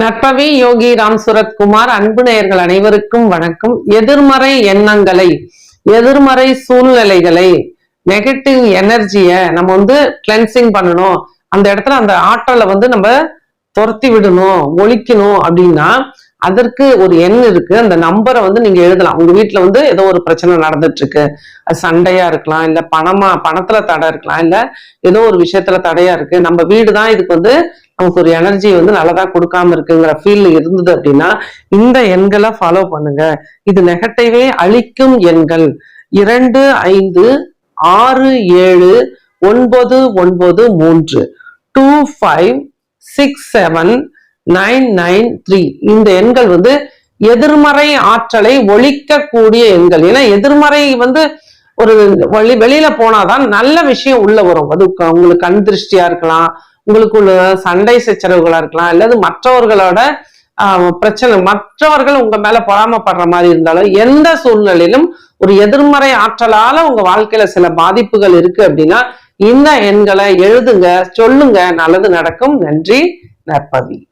நட்பவி யோகி ராம் சுரத்குமார் அன்பு நேயர்கள் அனைவருக்கும் வணக்கம். எதிர்மறை எண்ணங்களை எதிர்மறை சூழ்நிலைகளை நெகட்டிவ் எனர்ஜியை நம்ம வந்து கிளென்சிங் பண்ணணும். அந்த இடத்துல அந்த ஆற்றலை வந்து நம்ம துரத்தி விடணும் ஒழிக்கணும் அப்படின்னா அதற்கு ஒரு எண் இருக்கு. அந்த நம்பரை வந்து நீங்க எழுதலாம். உங்க வீட்டுல வந்து ஏதோ ஒரு பிரச்சனை நடந்துட்டு இருக்கு அது சண்டையா இருக்கலாம் இல்ல பணமா பணத்துல தடை இருக்கலாம் இல்ல ஏதோ ஒரு விஷயத்துல தடையா இருக்கு. நம்ம வீடு தான் இதுக்கு வந்து நமக்கு ஒரு எனர்ஜி வந்து நல்லதா கொடுக்காம இருக்குங்கிற ஃபீல் இருந்தது அப்படின்னா இந்த எண்களை ஃபாலோ பண்ணுங்க. இது நெகட்டிவே அழிக்கும் எண்கள். இரண்டு ஐந்து ஆறு ஏழு ஒன்பது ஒன்பது மூன்று. Two five six seven nine nine three. இந்த எண்கள் வந்து எதிர்மறை ஆற்றலை ஒழிக்கக்கூடிய எண்கள். ஏன்னா எதிர்மறை வந்து ஒரு வெளி வெளியில போனாதான் நல்ல விஷயம் உள்ள வரும். அது க- உங்களுக்கு கண் திருஷ்டியா இருக்கலாம் உங்களுக்குள்ள சண்டை சச்சரவுகளா இருக்கலாம் அல்லது மற்றவர்களோட ஆஹ், பிரச்சனை மற்றவர்கள் உங்க மேல பொறாமப்படுற மாதிரி இருந்தாலும் எந்த சூழ்நிலையிலும் ஒரு எதிர்மறை ஆற்றலால உங்க வாழ்க்கையில சில பாதிப்புகள் இருக்கு அப்படின்னா இந்த எண்களை எழுதுங்க சொல்லுங்க. நல்லது நடக்கும். நன்றி நற்பவி